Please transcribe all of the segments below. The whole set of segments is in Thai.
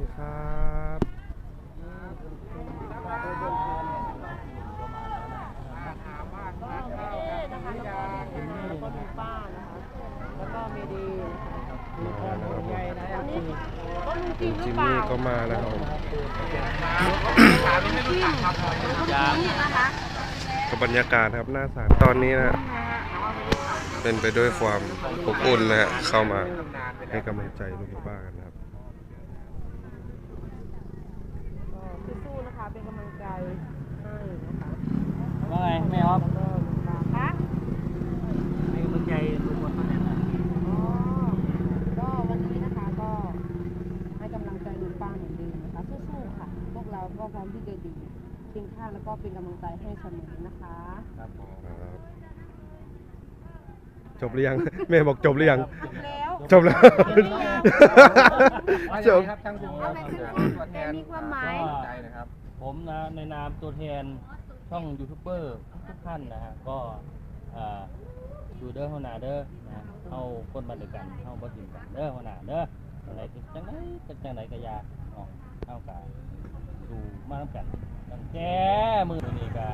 ดีครับนะคะแล้วก็มีป้านะคะแล้วก็มีดีมีคนใหญ่นะอันนี้ก็ลุงจริงหรือจิมเปล่ามี่ก็มาแล้วครับผมยังกับบรรยากาศครับหน้าศาลตอนนี้นะฮะเป็นไปด้วยความอบอุ่นนะฮะเข้ามาให้กำลังใจลุงป้ากันนะครับ ก็สู้ๆนะคะ เป็นกำลัง ใจให้นะคะว่าไงแม่ครับแล้วก็ลุงป้าคะให้กำลังใจลุงพลป้าแตนหน่อยอ๋อก็วันนี้นะคะก็ให้กำลังใจลุงป้าเหมือนเดิมนะคะสู้ๆค่ะ พวกเราก็พร้อมที่จะดีเคียงข้างแล้วก็เป็นกำลังใจให้เสมอนะคะ ครับผมครับจบหรือยัง แม่บอกจบหรือยังแล้ว จบแล้วว่าจยังบไงครับช่างลุงครับตัวแทนมีความหมาย ใจนะครับ ผมนะในนามตัวแทนช่องยูทูบเบอร์ทุกท่านนะฮะก็อ่าดูเด้อหัวหน้าเด้อนะเข้าคนมาด้วยกันเข้าบ่ถิ่มกันเด้อหัวหน้าเด้อจังไหนจังไหนจังไหนก็อยาเนาะเข้ากันดูมาน้ำกันตั้งแต่มือนี่ก็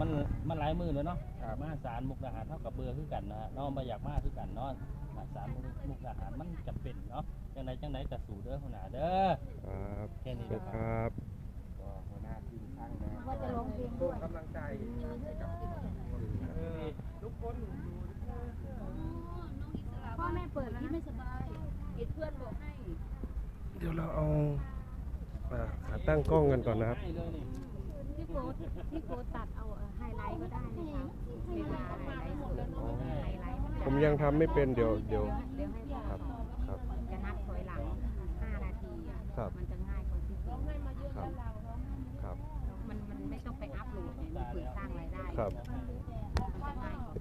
มันมันหลายมือแล้วเนาะมาสารมุกดาหารเท่ากับเบื่อคือกันนะฮะเน้องมาอยากมาคือกันเนาะมาสารมุกดาหารมันจำเป็นเนาะจังไหนจังไหนก็สู่เด้อหัวหน้าเด้อครับแค่นี้คนะครรับับ ก็หัวหน้าทีม ช่างนะว่าจะร้องเพลงด้วยกำลังใจให้กับทุกคนพ่อแม่เปิดที่ไม่สบายเห็นเพื่อนบอกให้ เดี๋ยวเราเอาอ่าขาตั้งกล้องกันก่อนนะครับให้เลยนี่พี่โค้ดพี่โค้ดตัดเอาเอ่อไฮไลท์ก็ได้นะคะเวลาไฮไลท์สดไฮไลท์มันผมยังทำไม่เป็นเดี๋ยวเดี๋ยวเดี๋ยวให้พ่อครับครับจะนับถอยหลัง5นาทีอะครับ ครับ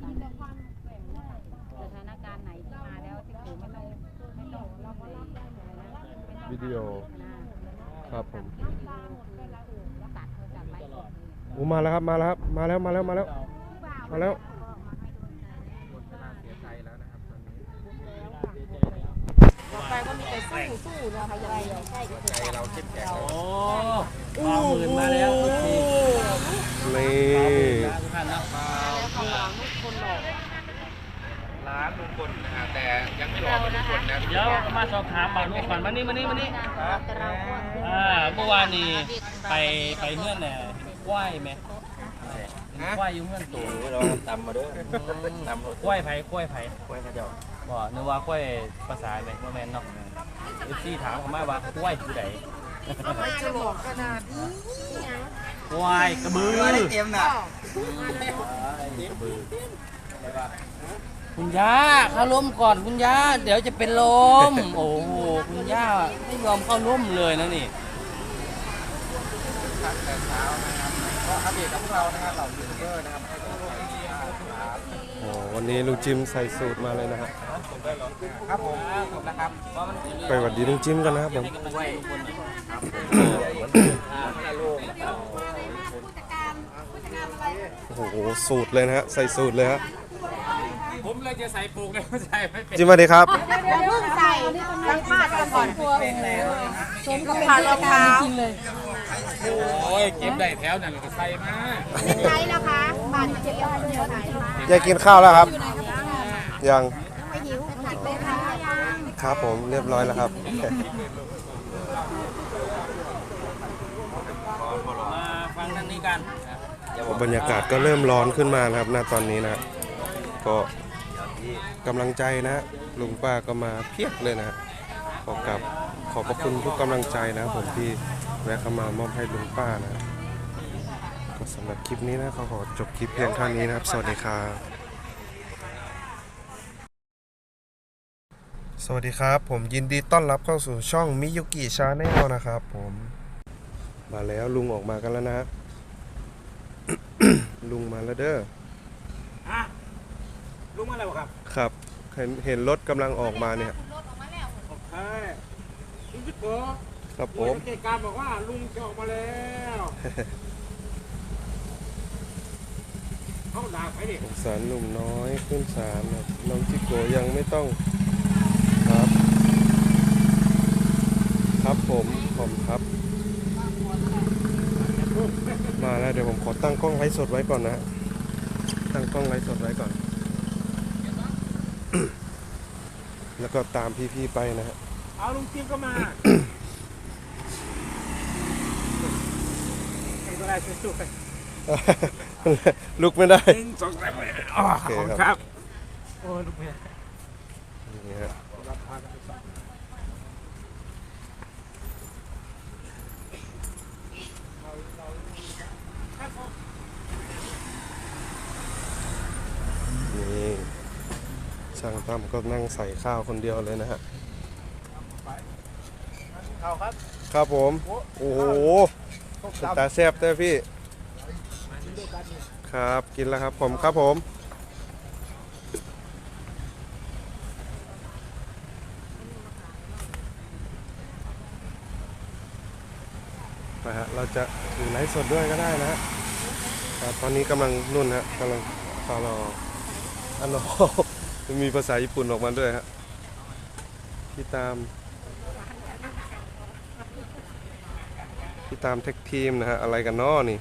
มันจะง่ายกว่ากันสถานการณ์ไหนที่มาแล้วที่โค้ไม่ต้องไม่ต้องเล่าเลยวิดีโอ ครับผมตัดเขาจากไลฟ์สดเลยโอ้มาแล้วครับมาแล้วครับมาแล้วมาแล้วมาแล้ว มาแล้วคนกำลังเสียใจแล้วนะครับตอนนี้ต่อไปก็มีแต่สู้สู้ๆนะคะยังไงใช่ก็คือใจเราเข้มแข็งโอ้ มาหมื่นมาแล้วทุกทีนี่มาทุกท่านนะมาแล้วข้างหลังทุกคนหลอกร้านลุงพลนะฮะแต่ยังไม่หลอกลุงพลนะเดี๋ยวมาสอบถามบ่าวลูกก่อนมานี่มานี่มานี่แต่เราก็อ่าเมื่อวานนี้ไปไปเพื่อนเนี่ยกล้วยไหมกล้วยอยู่เพื่อนตัวเราตำมาด้วยตำกล้วยไผ่กล้วยไผ่กล้วยข้าวเจ้าบ่นึกว่ากล้วยภาษาไหมว่าแมนเนาะเอฟซีถามเขามาว่ากล้วยคือ ไหนไม่จะบอกขนาดนี้กล้วยกระบือเตรียมหนักคุณย่าเข้าร่มก่อนคุณย่าเดี๋ยวจะเป็นลม โอ้โหคุณย่าไม่ยอมเข้าร่มเลยนะนี่แต่เช้านะครับก็อัปเดตกับพวกเรานะครับเรายูทูบเบอร์นะครับให้ทุกคนครับ โอ้วันนี้ลุงจิมใส่สูตรมาเลยนะฮะครับผมจบแล้วครับไปหวัดดีลุงจิมกันนะครับผมให้กำลังใจทุกคนนะโอ้โหสูตรเลยนะฮะใส่สูตรเลยฮะผมเลยจะใส่ปลูกเลยใส่ไม่เป็นจิมสวัสดีครับอย่าเพิ่งใส่สัมภาษณ์กันก่อนสมกับผ่านรองเท้า โอ้ยเก็บได้แถวนั่นก็ใส่มาใช้นะคะผ่านเจ็บยอดเดียวไหนมาอยากกินข้าวแล้วครับ ยัง ไม่หิวผัดเลยค่ะครับผมเรียบร้อยแล้วครับ มาฟังทางนี้กันนะบรรยากาศก็เริ่มร้อนขึ้นมานะครับณตอนนี้นะ ก็กำลังใจนะลุงป้าก็มาเพียบเลยนะขอกลับขอบพระคุณทุกกำลังใจนะผมที่ แวะเข้ามามอบให้ลุงป้านะก็สำหรับคลิปนี้นะเขาขอจบคลิปเพียงเท่านี้นะครับ สวัสดีครับ สวัสดีครับ ผมยินดีต้อนรับเข้าสู่ช่องมิยุกิชาแนลนะครับผมมาแล้วลุงออกมากันแล้วนะ ลุงมาแล้วเด้อลุงมาแล้วครับ ครับเห็นเห็นรถกำลังออกมาเนี่ย โอเคลุงจิ๊กโก ครับผมเกการบอกว่าลุงจะออกมาแล้วเขาด่าไปดิสงสารหนุ่มน้อยขึ้นศาลครับน้องจิโกยังไม่ต้องครับ ครับผมผมครับ มาแล้วเดี๋ยวผมขอตั้งกล้องไลฟ์สดไว้ก่อนนะฮะตั้งกล้องไลฟ์สดไว้ก่อน แล้วก็ตามพี่ๆไปนะฮะเอาลุงจิมก็มาใครก็ ได้ช่วยๆลุกไม่ได้หนึ่งสองสามอ๋อโอเคขอบคุณคครัรับบโอ้ยลูกเมียนี่ฮะรับพากันไปสอบนี่ช่างตั้มก็นั่งใส่ข้าวคนเดียวเลยนะฮะเอาครับ ครับผม โอ้โห พวกตาแซ่บเต้พี่มาที่ด้วยพี่ครับกินแล้วครับผมครับผมนะฮะเราจะถือไลฟ์สดด้วยก็ได้นะฮะครับตอนนี้กำลังนุ่นฮะกำลังฟอลออันนอมีภาษาญี่ปุ่นออกมาด้วยฮะพี่ตาม พี่ตามเทคทีมนะฮะ อะไรกันน้อนี่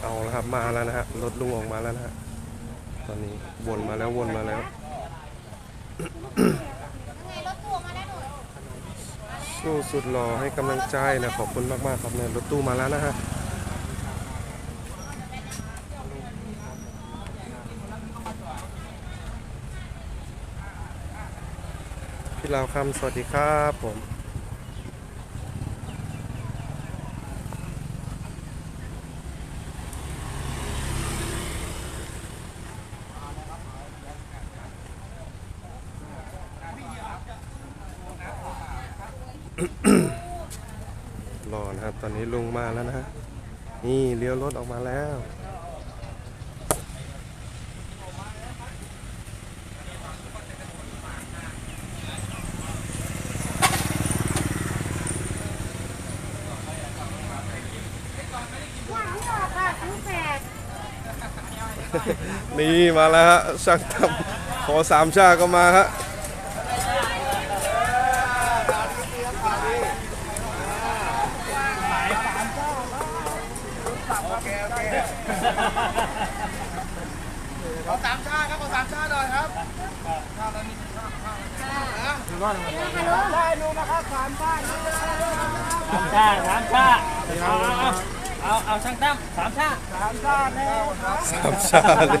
เอาละครับมาแล้วนะฮะรถลุงออกมาแล้วนะฮะตอนนี้วนมาแล้ววนมาแล้วสู้สุดหล่อให้กำลังใจนะขอบคุณมากๆครับเนี่ยรถตู้มาแล้วนะฮะ พี่ลาวคำสวัสดีครับผมรอนะครับ ตอนนี้ลุงมาแล้วนะฮะ นี่เลี้ยวรถออกมาแล้ว นี่มาแล้วฮะช่างทำขอสามชาก็มาฮะขอสามชาครับขอสามชาหน่อยครับชาแล้วนี่ชาชาถึงว่าได้ดูนะครับสามชาสามชาสามชา เอาเอาเอาเอาช่างตั้มสามชาสามชาแน่ครับสามชาเลย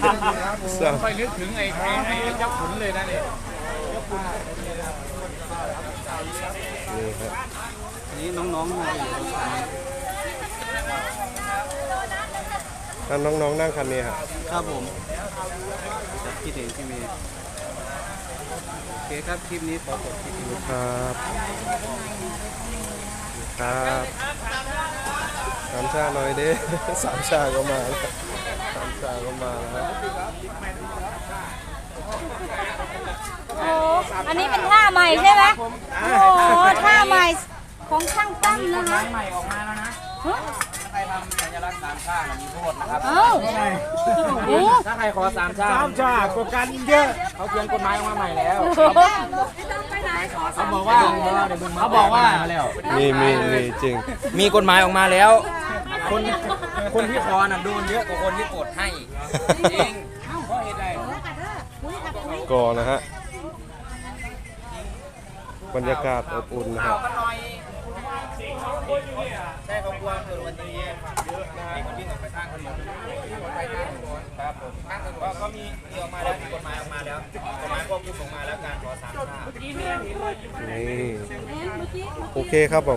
สามค่อยนึกถึงไอ้ไอ้ไอ้เจ้าขุนเลยนะเนี่ยนี่ครับนี่น้องๆมาอยู่ถ้าน้องๆนั่งคันนี้ครับครับผมจะคิดเห็นพี่เมย์โอเคครับคลิปนี้ขอจบคลิปนี้ครับครับ สามชาหน่อยดิสามชาก็มาแล้วสามชาก็มาแล้วโอ้อันนี้เป็นท่าใหม่ใช่ไหมโอ้โหท่าใหม่ของช่างตั้มนะคะใหม่ออกมาแล้วนะฮะใครทำสัญลักษณ์สามชาติมีโทษนะครับเอ้าโอ้ถ้าใครขอสามชาติสามชาติกกันเยอะเขาเขียนกฎหมายออกมาใหม่แล้วเขาบอกว่าเขาบอกว่ามีมีมีจริง มีกฎหมายออกมาแล้ว คนคนที่ขอน่ะโดนเยอะกว่าคนที่กดให้จริงเพราะเหตุใดก่อนนะฮะบรรยากาศอบอุ่นนะครับใช่เขากลัวเกิดอุบัติเหตุเยอะนะมีคนวิ่งออกไปข้างถนนไปข้างถนนครับผมข้างถนนก็ก็มีมีออกมาแล้วมีกฎหมายออกมาแล้วกฎหมายควบคุมออกมาแล้วการขอสามชาตินี่โอเคครับผม